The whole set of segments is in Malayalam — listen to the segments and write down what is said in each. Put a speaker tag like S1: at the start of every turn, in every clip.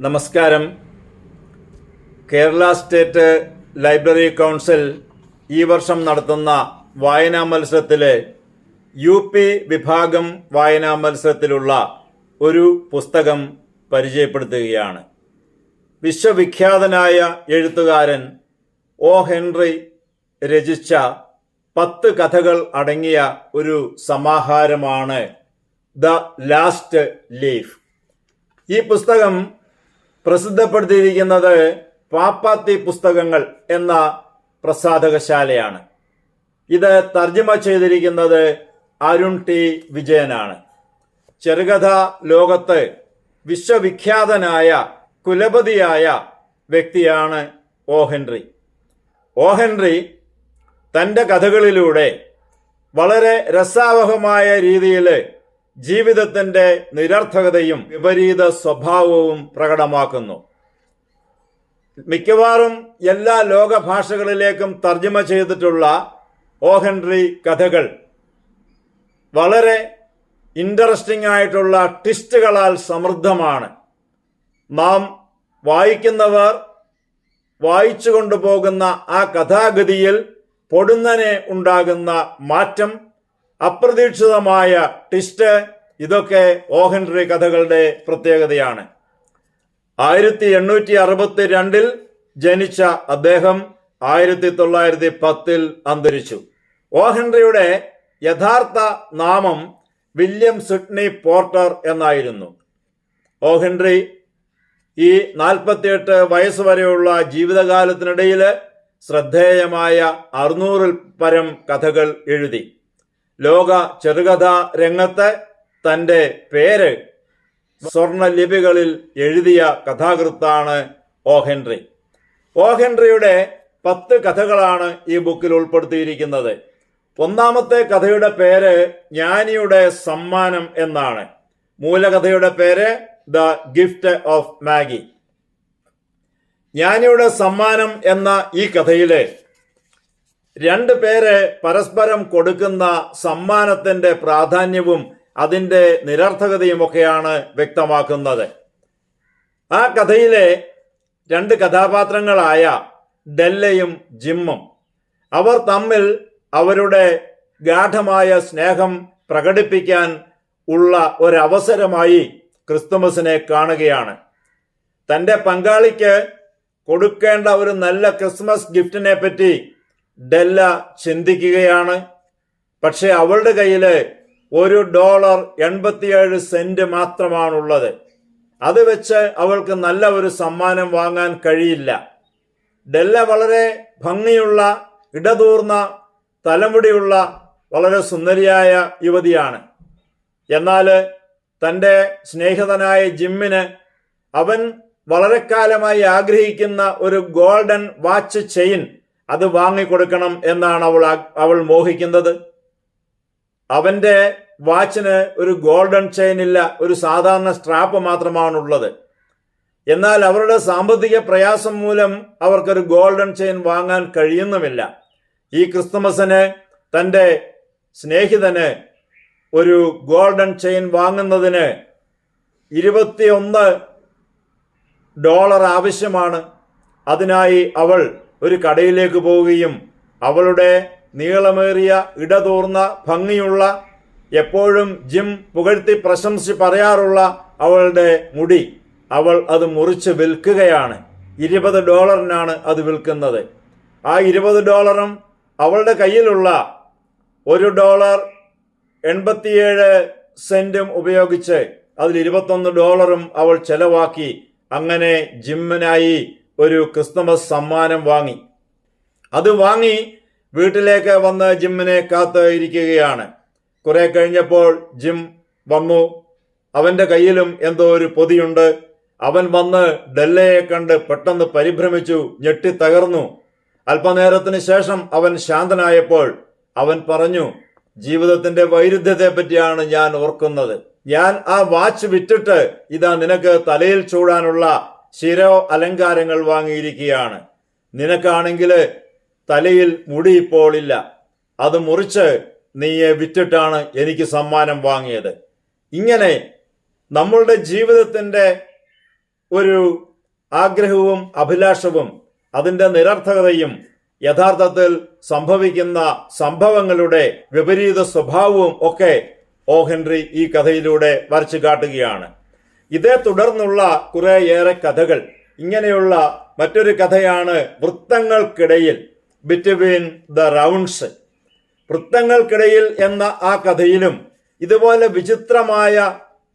S1: നമസ്കാരം. കേരള സ്റ്റേറ്റ് ലൈബ്രറി കൗൺസിൽ ഈ വർഷം നടത്തുന്ന വായനാ മത്സരത്തിലെ യു പി വിഭാഗം വായനാ മത്സരത്തിലുള്ള ഒരു പുസ്തകം പരിചയപ്പെടുത്തുകയാണ്. വിശ്വവിഖ്യാതനായ എഴുത്തുകാരൻ ഒ. ഹെൻറി രചിച്ച പത്ത് കഥകൾ അടങ്ങിയ ഒരു സമാഹാരമാണ് ദ ലാസ്റ്റ് ലീഫ്. ഈ പുസ്തകം പ്രസിദ്ധപ്പെടുത്തിയിരിക്കുന്നത് പാപ്പാത്തി പുസ്തകങ്ങൾ എന്ന പ്രസാധകശാലയാണ്. ഇത് തർജമ ചെയ്തിരിക്കുന്നത് അരുൺ ടി. വിജയനാണ്. ചെറുകഥ ലോകത്ത് വിശ്വവിഖ്യാതനായ കുലപതിയായ വ്യക്തിയാണ് ഓ ഹെൻറി. ഓ ഹെൻറി തന്റെ കഥകളിലൂടെ വളരെ രസാവഹമായ രീതിയിൽ ജീവിതത്തിന്റെ നിരർത്ഥകതയും വിപരീത സ്വഭാവവും പ്രകടമാക്കുന്നു. മിക്കവാറും എല്ലാ ലോക ഭാഷകളിലേക്കും തർജമ ചെയ്തിട്ടുള്ള ഓഹൻറി കഥകൾ വളരെ ഇൻട്രസ്റ്റിംഗ് ആയിട്ടുള്ള ട്വിസ്റ്റുകളാൽ സമൃദ്ധമാണ്. നാം വായിക്കുന്നവർ വായിച്ചു കൊണ്ടുപോകുന്ന ആ കഥാഗതിയിൽ പൊടുന്നനെ ഉണ്ടാകുന്ന മാറ്റം അപ്രതീക്ഷിതമായ ട്വിസ്റ്റ് ഇതൊക്കെ ഓഹൻറി കഥകളുടെ പ്രത്യേകതയാണ്. ആയിരത്തി എണ്ണൂറ്റി അറുപത്തി രണ്ടിൽ ജനിച്ച അദ്ദേഹം ആയിരത്തി തൊള്ളായിരത്തി പത്തിൽ അന്തരിച്ചു. ഓഹൻറിയുടെ യഥാർത്ഥ നാമം വില്യം സിഡ്നി പോർട്ടർ എന്നായിരുന്നു. ഓഹൻറി ഈ നാൽപ്പത്തിയെട്ട് വയസ്സ് വരെയുള്ള ജീവിതകാലത്തിനിടയിൽ ശ്രദ്ധേയമായ അറുന്നൂറിൽ പരം കഥകൾ എഴുതി. ലോക ചെറുകഥാ രംഗത്ത് തന്റെ പേര് സ്വർണ ലിപികളിൽ എഴുതിയ കഥാകൃത്താണ് ഓ ഹെൻറി. ഓ ഹെൻറിയുടെ പത്ത് കഥകളാണ് ഈ ബുക്കിൽ ഉൾപ്പെടുത്തിയിരിക്കുന്നത്. ഒന്നാമത്തെ കഥയുടെ പേര് ജ്ഞാനിയുടെ സമ്മാനം എന്നാണ്. മൂലകഥയുടെ പേര് ദ ഗിഫ്റ്റ് ഓഫ് മാഗി. ജ്ഞാനിയുടെ സമ്മാനം എന്ന ഈ കഥയിലെ രണ്ട് പേര് പരസ്പരം കൊടുക്കുന്ന സമ്മാനത്തിന്റെ പ്രാധാന്യവും അതിന്റെ നിരർത്ഥകതയുമൊക്കെയാണ് വ്യക്തമാക്കുന്നത്. ആ കഥയിലെ രണ്ട് കഥാപാത്രങ്ങളായ ഡെല്ലയും ജിമ്മും അവർ തമ്മിൽ അവരുടെ ഗാഠമായ സ്നേഹം പ്രകടിപ്പിക്കാൻ ഉള്ള ഒരവസരമായി ക്രിസ്തുമസിനെ കാണുകയാണ്. തന്റെ പങ്കാളിക്ക് കൊടുക്കേണ്ട ഒരു നല്ല ക്രിസ്മസ് ഗിഫ്റ്റിനെ പറ്റി ഡെല്ല ചിന്തിക്കുകയാണ്. പക്ഷെ അവളുടെ കയ്യിൽ ഒരു ഡോളർ എൺപത്തിയേഴ് സെന്റ് മാത്രമാണുള്ളത്. അത് വെച്ച് അവൾക്ക് നല്ല ഒരു സമ്മാനം വാങ്ങാൻ കഴിയില്ല. ഡെല്ല വളരെ ഭംഗിയുള്ള ഇടതൂർന്ന തലമുടിയുള്ള വളരെ സുന്ദരിയായ യുവതിയാണ്. എന്നാൽ തന്റെ സ്നേഹിതനായ ജിമ്മിന് അവൻ വളരെക്കാലമായി ആഗ്രഹിക്കുന്ന ഒരു ഗോൾഡൻ വാച്ച് ചെയിൻ അത് വാങ്ങിക്കൊടുക്കണം എന്നാണ് അവൾ അവൾ മോഹിക്കുന്നത്. അവന്റെ വാച്ചിന് ഒരു ഗോൾഡൻ ചെയിൻ ഇല്ല ഒരു സാധാരണ സ്ട്രാപ്പ് മാത്രമാണുള്ളത്. എന്നാൽ അവരുടെ സാമ്പത്തിക പ്രയാസം മൂലം അവർക്കൊരു ഗോൾഡൻ ചെയിൻ വാങ്ങാൻ കഴിയുന്നുമില്ല. ഈ ക്രിസ്തുമസിന് തന്റെ സ്നേഹിതന് ഒരു ഗോൾഡൻ ചെയിൻ വാങ്ങുന്നതിന് ഇരുപത്തിയൊന്ന് ഡോളർ ആവശ്യമാണ്. അതിനായി അവൾ ഒരു കടയിലേക്ക് പോവുകയും അവളുടെ നീളമേറിയ ഇടതൂർന്ന ഭംഗിയുള്ള എപ്പോഴും ജിം പുകഴ്ത്തി പ്രശംസി പറയാറുള്ള അവളുടെ മുടി അവൾ അത് മുറിച്ച് വിൽക്കുകയാണ്. ഇരുപത് ഡോളറിനാണ് അത് വിൽക്കുന്നത്. ആ ഇരുപത് ഡോളറും അവളുടെ കയ്യിലുള്ള ഒരു ഡോളർ എൺപത്തിയേഴ് സെന്റും ഉപയോഗിച്ച് അതിൽ ഇരുപത്തൊന്ന് ഡോളറും അവൾ ചെലവാക്കി. അങ്ങനെ ജിമ്മിനായി ഒരു ക്രിസ്തുമസ് സമ്മാനം വാങ്ങി. അത് വാങ്ങി വീട്ടിലേക്ക് വന്ന് ജിമ്മിനെ കാത്ത് ഇരിക്കുകയാണ് കുറെ കഴിഞ്ഞപ്പോൾ ജിം വന്നു. അവന്റെ കയ്യിലും എന്തോ ഒരു പൊതിയുണ്ട്. അവൻ വന്ന് ഡെല്ലയെ കണ്ട് പെട്ടെന്ന് പരിഭ്രമിച്ചു ഞെട്ടി തകർന്നു. അല്പനേരത്തിന് ശേഷം അവൻ ശാന്തനായപ്പോൾ അവൻ പറഞ്ഞു ജീവിതത്തിന്റെ വൈരുദ്ധ്യത്തെ പറ്റിയാണ് ഞാൻ ഓർക്കുന്നത്. ഞാൻ ആ വാച്ച് വിറ്റിട്ട് ഇതാ നിനക്ക് തലയിൽ ചൂടാനുള്ള ശിരോ അലങ്കാരങ്ങൾ വാങ്ങിയിരിക്കുകയാണ്. നിനക്കാണെങ്കിൽ തലയിൽ മുടി ഇപ്പോൾ ഇല്ല. അത് മുറിച്ച് നീയെ വിറ്റിട്ടാണ് എനിക്ക് സമ്മാനം വാങ്ങിയത്. ഇങ്ങനെ നമ്മളുടെ ജീവിതത്തിന്റെ ഒരു ആഗ്രഹവും അഭിലാഷവും അതിന്റെ നിരർത്ഥകതയും യഥാർത്ഥത്തിൽ സംഭവിക്കുന്ന സംഭവങ്ങളുടെ വിപരീത സ്വഭാവവും ഒക്കെ ഓ ഹെൻറി ഈ കഥയിലൂടെ വരച്ചു കാട്ടുകയാണ്. ഇതേ തുടർന്നുള്ള കുറേയേറെ കഥകൾ. ഇങ്ങനെയുള്ള മറ്റൊരു കഥയാണ് വൃത്തങ്ങൾക്കിടയിൽ ബിറ്റ്വീൻ ദ റൗണ്ട്സ് വൃത്തങ്ങൾക്കിടയിൽ എന്ന ആ കഥയിലും ഇതുപോലെ വിചിത്രമായ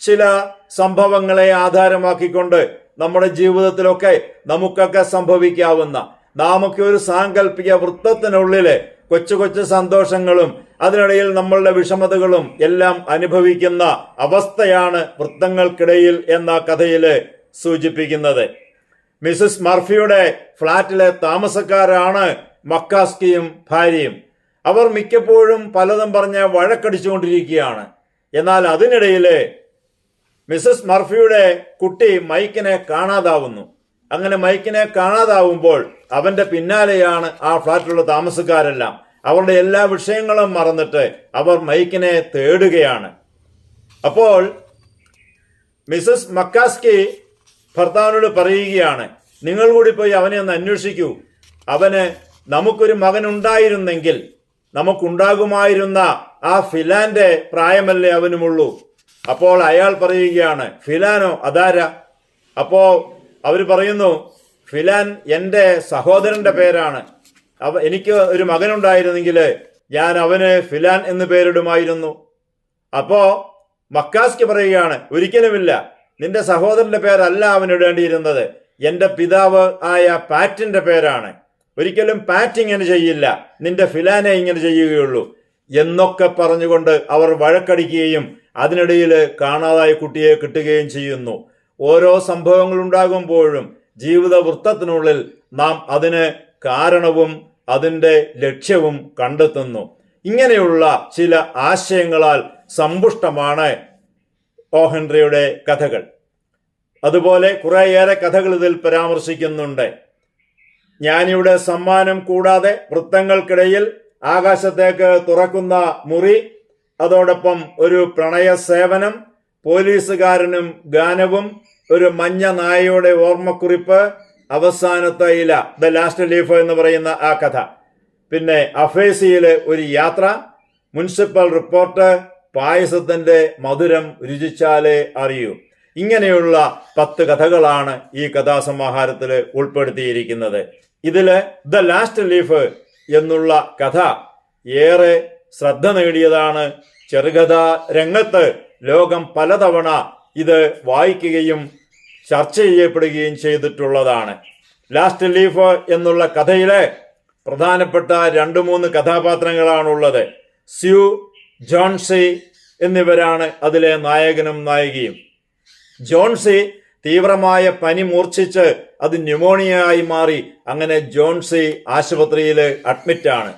S1: ചില സംഭവങ്ങളെ ആധാരമാക്കിക്കൊണ്ട് നമ്മുടെ ജീവിതത്തിലൊക്കെ നമുക്കൊക്കെ സംഭവിക്കാവുന്ന നാമൊക്കെ ഒരു സാങ്കല്പിക വൃത്തത്തിനുള്ളിലെ കൊച്ചു കൊച്ചു സന്തോഷങ്ങളും അതിനിടയിൽ നമ്മളുടെ വിഷമതകളും എല്ലാം അനുഭവിക്കുന്ന അവസ്ഥയാണ് വൃത്തങ്ങൾക്കിടയിൽ എന്ന കഥയിൽ സൂചിപ്പിക്കുന്നത്. മിസസ് മർഫിയുടെ ഫ്ളാറ്റിലെ താമസക്കാരാണ് മക്കാസ്കിയും ഭാര്യയും. അവർ മിക്കപ്പോഴും പലതും പറഞ്ഞ് വഴക്കടിച്ചുകൊണ്ടിരിക്കുകയാണ്. എന്നാൽ അതിനിടയിൽ മിസസ് മർഫിയുടെ കുട്ടി മൈക്കിനെ കാണാതാവുന്നു. അങ്ങനെ മൈക്കിനെ കാണാതാവുമ്പോൾ അവന്റെ പിന്നാലെയാണ് ആ ഫ്ളാറ്റിലുള്ള താമസക്കാരെല്ലാം. അവരുടെ എല്ലാ വിഷയങ്ങളും മറന്നിട്ട് അവർ മൈക്കിനെ തേടുകയാണ്. അപ്പോൾ മിസസ് മക്കാസ്കി ഭർത്താവിനോട് പറയുകയാണ് നിങ്ങൾ കൂടി പോയി അവനെ ഒന്ന് അന്വേഷിക്കൂ. അവന് നമുക്കൊരു മകൻ ഉണ്ടായിരുന്നെങ്കിൽ നമുക്കുണ്ടാകുമായിരുന്ന ആ ഫിലാന്റെ പ്രായമല്ലേ അവനുമുള്ളൂ. അപ്പോൾ അയാൾ പറയുകയാണ് ഫിലാനോ അതാര? അപ്പോ അവർ പറയുന്നു ഫിലാൻ എന്റെ സഹോദരന്റെ പേരാണ്. അവ എനിക്ക് ഒരു മകനുണ്ടായിരുന്നെങ്കിൽ ഞാൻ അവന് ഫിലാൻ എന്ന് പേരിടുമായിരുന്നു. അപ്പോ മക്കാസ്ക്ക് പറയുകയാണ് ഒരിക്കലുമില്ല നിന്റെ സഹോദരന്റെ പേരല്ല അവൻ ഇടേണ്ടിയിരുന്നത്. എന്റെ പിതാവ് ആയ പാറ്റിന്റെ പേരാണ്. ഒരിക്കലും പാറ്റ് ഇങ്ങനെ ചെയ്യില്ല. നിന്റെ ഫിലാനെ ഇങ്ങനെ ചെയ്യുകയുള്ളൂ. എന്നൊക്കെ പറഞ്ഞുകൊണ്ട് അവർ വഴക്കടിക്കുകയും അതിനിടയിൽ കാണാതായ കുട്ടിയെ കിട്ടുകയും ചെയ്യുന്നു. ഓരോ സംഭവങ്ങൾ ഉണ്ടാകുമ്പോഴും ജീവിത വൃത്തത്തിനുള്ളിൽ നാം അതിന് കാരണവും അതിന്റെ ലക്ഷ്യവും കണ്ടെത്തുന്നു. ഇങ്ങനെയുള്ള ചില ആശയങ്ങളാൽ സമ്പുഷ്ടമാണ് ഓ ഹെൻറിയുടെ കഥകൾ. അതുപോലെ കുറേയേറെ കഥകൾ ഇതിൽ പരാമർശിക്കുന്നുണ്ട്. ജ്ഞാനിയുടെ സമ്മാനം കൂടാതെ വൃത്തങ്ങൾക്കിടയിൽ ആകാശത്തേക്ക് തുറക്കുന്ന മുറി അതോടൊപ്പം ഒരു പ്രണയ സേവനം പോലീസുകാരനും ഗാനവും ഒരു മഞ്ഞ നായയുടെ ഓർമ്മക്കുറിപ്പ് അവസാനത്തെ ഇല ദ ലാസ്റ്റ് ലീഫ് എന്ന് പറയുന്ന ആ കഥ. പിന്നെ അഫേസിയിലെ ഒരു യാത്ര മുനിസിപ്പൽ റിപ്പോർട്ട് പായസത്തിന്റെ മധുരം രുചിച്ചാലേ അറിയൂ. ഇങ്ങനെയുള്ള പത്ത് കഥകളാണ് ഈ കഥാസമാഹാരത്തിൽ ഉൾപ്പെടുത്തിയിരിക്കുന്നത്. ഇതിൽ ദ ലാസ്റ്റ് ലീഫ് എന്നുള്ള കഥ ഏറെ ശ്രദ്ധ നേടിയതാണ് ചെറുകഥാ രംഗത്ത് ലോകം പലതവണ ഇത് വായിക്കുകയും ചർച്ച ചെയ്യപ്പെടുകയും ചെയ്തിട്ടുള്ളതാണ്. ലാസ്റ്റ് ലീഫ് എന്നുള്ള കഥയിലെ പ്രധാനപ്പെട്ട രണ്ട് മൂന്ന് കഥാപാത്രങ്ങളാണുള്ളത്. സ്യു ജോൺസി എന്നിവരാണ് അതിലെ നായകനും നായികയും. ജോൺസി തീവ്രമായ പനി മൂർച്ഛിച്ച് അത് ന്യൂമോണിയയായി മാറി അങ്ങനെ ജോൺസി ആശുപത്രിയിൽ അഡ്മിറ്റാണ്.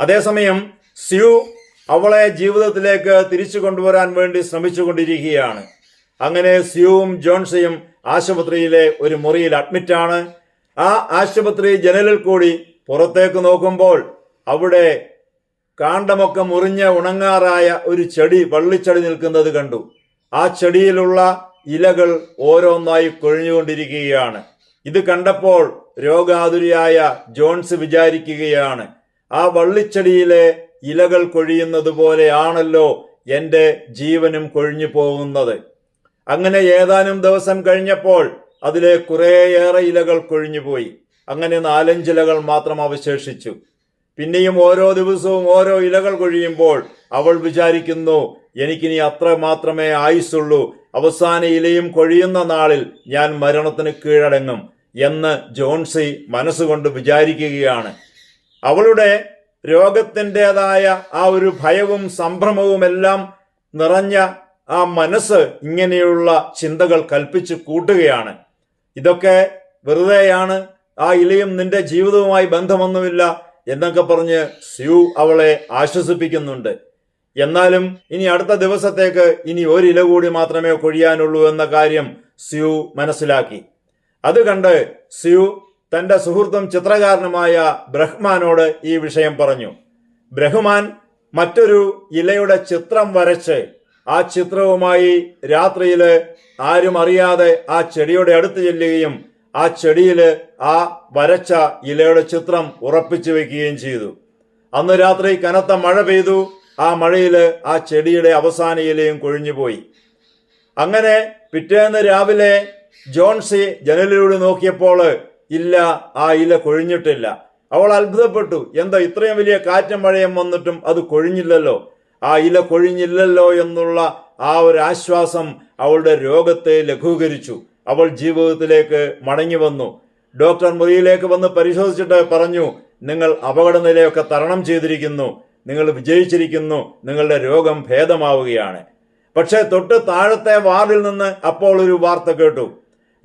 S1: അതേസമയം സ്യു അവളെ ജീവിതത്തിലേക്ക് തിരിച്ചു കൊണ്ടുവരാൻ വേണ്ടി ശ്രമിച്ചുകൊണ്ടിരിക്കുകയാണ്. അങ്ങനെ സ്യൂവും ജോൺസിയും ആശുപത്രിയിലെ ഒരു മുറിയിൽ അഡ്മിറ്റാണ് ആ ആശുപത്രി ജനലിൽ കൂടി പുറത്തേക്ക് നോക്കുമ്പോൾ അവിടെ കാണ്ടമൊക്കെ മുറിഞ്ഞ് ഉണങ്ങാറായ ഒരു ചെടി വള്ളിച്ചെടി നിൽക്കുന്നത് കണ്ടു. ആ ചെടിയിലുള്ള ഇലകൾ ഓരോന്നായി കൊഴിഞ്ഞുകൊണ്ടിരിക്കുകയാണ്. ഇത് കണ്ടപ്പോൾ രോഗാതുരിയായ ജോൺസ് വിചാരിക്കുകയാണ് ആ വള്ളിച്ചെടിയിലെ ഇലകൾ കൊഴിയുന്നത് പോലെയാണല്ലോ എന്റെ ജീവനും കൊഴിഞ്ഞു പോകുന്നത്. അങ്ങനെ ഏതാനും ദിവസം കഴിഞ്ഞപ്പോൾ അതിലെ കുറേയേറെ ഇലകൾ കൊഴിഞ്ഞുപോയി. അങ്ങനെ നാലഞ്ചിലകൾ മാത്രം അവശേഷിച്ചു. പിന്നെയും ഓരോ ദിവസവും ഓരോ ഇലകൾ കൊഴിയുമ്പോൾ അവൾ വിചാരിക്കുന്നു എനിക്കിനി അത്ര മാത്രമേ ആയുസുള്ളൂ അവസാന ഇലയും കൊഴിയുന്ന നാളിൽ ഞാൻ മരണത്തിന് കീഴടങ്ങും എന്ന് ജോൺസി മനസ്സുകൊണ്ട് വിചാരിക്കുകയാണ്. അവളുടെ രോഗത്തിന്റെതായ ആ ഒരു ഭയവും സംഭ്രമവും എല്ലാം നിറഞ്ഞ ആ മനസ്സ് ഇങ്ങനെയുള്ള ചിന്തകൾ കൽപ്പിച്ച് കൂട്ടുകയാണ്. ഇതൊക്കെ വെറുതെയാണ് ആ ഇലയും നിന്റെ ജീവിതവുമായി ബന്ധമൊന്നുമില്ല എന്നൊക്കെ പറഞ്ഞ് സ്യൂ അവളെ ആശ്വസിപ്പിക്കുന്നുണ്ട്. എന്നാലും ഇനി അടുത്ത ദിവസത്തേക്ക് ഇനി ഒരു ഇല കൂടി മാത്രമേ കൊഴിയാനുള്ളൂ എന്ന കാര്യം സ്യു മനസ്സിലാക്കി. അത് കണ്ട് സ്യു തന്റെ സുഹൃത്തും ചിത്രകാരനുമായ ബ്രഹ്മാനോട് ഈ വിഷയം പറഞ്ഞു. ബ്രഹ്മാൻ മറ്റൊരു ഇലയുടെ ചിത്രം വരച്ച് ആ ചിത്രവുമായി രാത്രിയിൽ ആരും അറിയാതെ ആ ചെടിയുടെ അടുത്ത് ചെല്ലുകയും ആ ചെടിയിൽ ആ വരച്ച ഇലയുടെ ചിത്രം ഉറപ്പിച്ചു വെക്കുകയും ചെയ്തു. അന്ന് രാത്രി കനത്ത മഴ പെയ്തു. ആ മഴയിൽ ആ ചെടിയുടെ അവസാന ഇലയും കൊഴിഞ്ഞുപോയി. അങ്ങനെ പിറ്റേന്ന് രാവിലെ ജോൺസി ജനലിലൂടെ നോക്കിയപ്പോൾ ഇല്ല ആ ഇല കൊഴിഞ്ഞിട്ടില്ല. അവൾ അത്ഭുതപ്പെട്ടു. എന്താ ഇത്രയും വലിയ കാറ്റും മഴയും വന്നിട്ടും അത് കൊഴിഞ്ഞില്ലല്ലോ? ആ ഇല കൊഴിഞ്ഞില്ലല്ലോ എന്നുള്ള ആ ഒരു ആശ്വാസം അവളുടെ രോഗത്തെ ലഘൂകരിച്ചു. അവൾ ജീവിതത്തിലേക്ക് മടങ്ങി വന്നു. ഡോക്ടർ മുറിയിലേക്ക് വന്ന് പരിശോധിച്ചിട്ട് പറഞ്ഞു നിങ്ങൾ അപകട നിലയൊക്കെ തരണം ചെയ്തിരിക്കുന്നു. നിങ്ങൾ വിജയിച്ചിരിക്കുന്നു. നിങ്ങളുടെ രോഗം ഭേദമാവുകയാണ്. പക്ഷേ തൊട്ട് താഴത്തെ വാർഡിൽ നിന്ന് അപ്പോൾ ഒരു വാർത്ത കേട്ടു.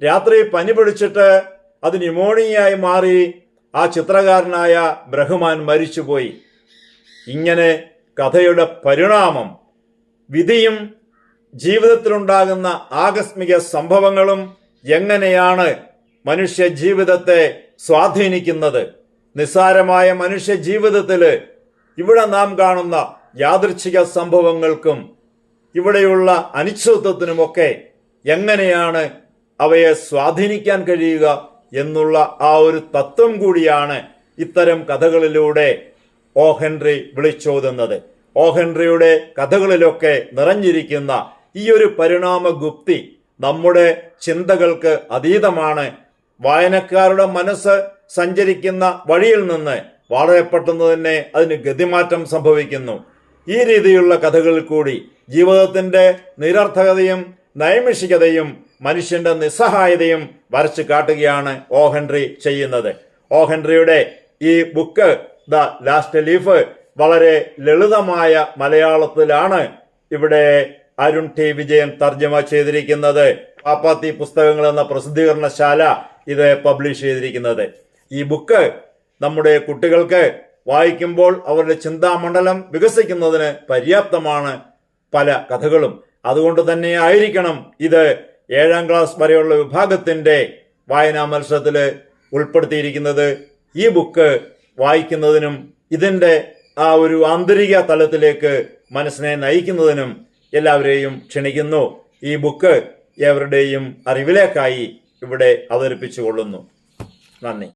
S1: രാത്രി പനി പിടിച്ചിട്ട് അത് ന്യൂമോണിയയായി മാറി ആ ചിത്രകാരനായ ബ്രഹ്മാൻ മരിച്ചുപോയി. ഇങ്ങനെ കഥയുടെ പരിണാമം വിധിയും ജീവിതത്തിലുണ്ടാകുന്ന ആകസ്മിക സംഭവങ്ങളും എങ്ങനെയാണ് മനുഷ്യ ജീവിതത്തെ സ്വാധീനിക്കുന്നത്? നിസ്സാരമായ മനുഷ്യ ജീവിതത്തിൽ ഇവിടെ നാം കാണുന്ന യാദൃച്ഛിക സംഭവങ്ങൾക്കും ഇവിടെയുള്ള അനിശ്ചിതത്വത്തിനുമൊക്കെ എങ്ങനെയാണ് അവയെ സ്വാധീനിക്കാൻ കഴിയുക എന്നുള്ള ആ ഒരു തത്വം കൂടിയാണ് ഇത്തരം കഥകളിലൂടെ ഓ ഹെൻറി വിളിച്ചോതുന്നത്. ഓ ഹെൻറിയുടെ കഥകളിലൊക്കെ നിറഞ്ഞിരിക്കുന്ന ഈ ഒരു പരിണാമ ഗുപ്തി നമ്മുടെ ചിന്തകൾക്ക് അതീതമാണ്. വായനക്കാരുടെ മനസ്സ് സഞ്ചരിക്കുന്ന വഴിയിൽ നിന്ന് വളരെ പെട്ടെന്ന് തന്നെ അതിന് ഗതിമാറ്റം സംഭവിക്കുന്നു. ഈ രീതിയിലുള്ള കഥകളിൽ കൂടി ജീവിതത്തിന്റെ നിരർത്ഥകതയും നൈമിഷികതയും മനുഷ്യന്റെ നിസ്സഹായതയും വരച്ചു കാട്ടുകയാണ് ഓ ഹെൻറി ചെയ്യുന്നത്. ഓഹൻറിയുടെ ഹെൻറിയുടെ ഈ ബുക്ക് ദ ലാസ്റ്റ് ലീഫ് വളരെ ലളിതമായ മലയാളത്തിലാണ് ഇവിടെ അരുൺ ടി. വിജയൻ തർജമ ചെയ്തിരിക്കുന്നത്. പാപ്പാത്തി പുസ്തകങ്ങൾ എന്ന പ്രസിദ്ധീകരണശാല ഇത് പബ്ലിഷ് ചെയ്തിരിക്കുന്നത്. ഈ ബുക്ക് നമ്മുടെ കുട്ടികൾക്ക് വായിക്കുമ്പോൾ അവരുടെ ചിന്താമണ്ഡലം വികസിക്കുന്നതിന് പര്യാപ്തമാണ് പല കഥകളും. അതുകൊണ്ട് തന്നെ ആയിരിക്കണം ഇത് ഏഴാം ക്ലാസ് വരെയുള്ള വിഭാഗത്തിന്റെ വായനാ മത്സരത്തിൽ ഉൾപ്പെടുത്തിയിരിക്കുന്നത്. ഈ ബുക്ക് വായിക്കുന്നതിനും ഇതിന്റെ ആ ഒരു ആന്തരിക തലത്തിലേക്ക് മനസ്സിനെ നയിക്കുന്നതിനും എല്ലാവരെയും ക്ഷണിക്കുന്നു. ഈ ബുക്ക് എവരുടെയും അറിവിലേക്കായി ഇവിടെ അവതരിപ്പിച്ചു കൊള്ളുന്നു നന്ദി.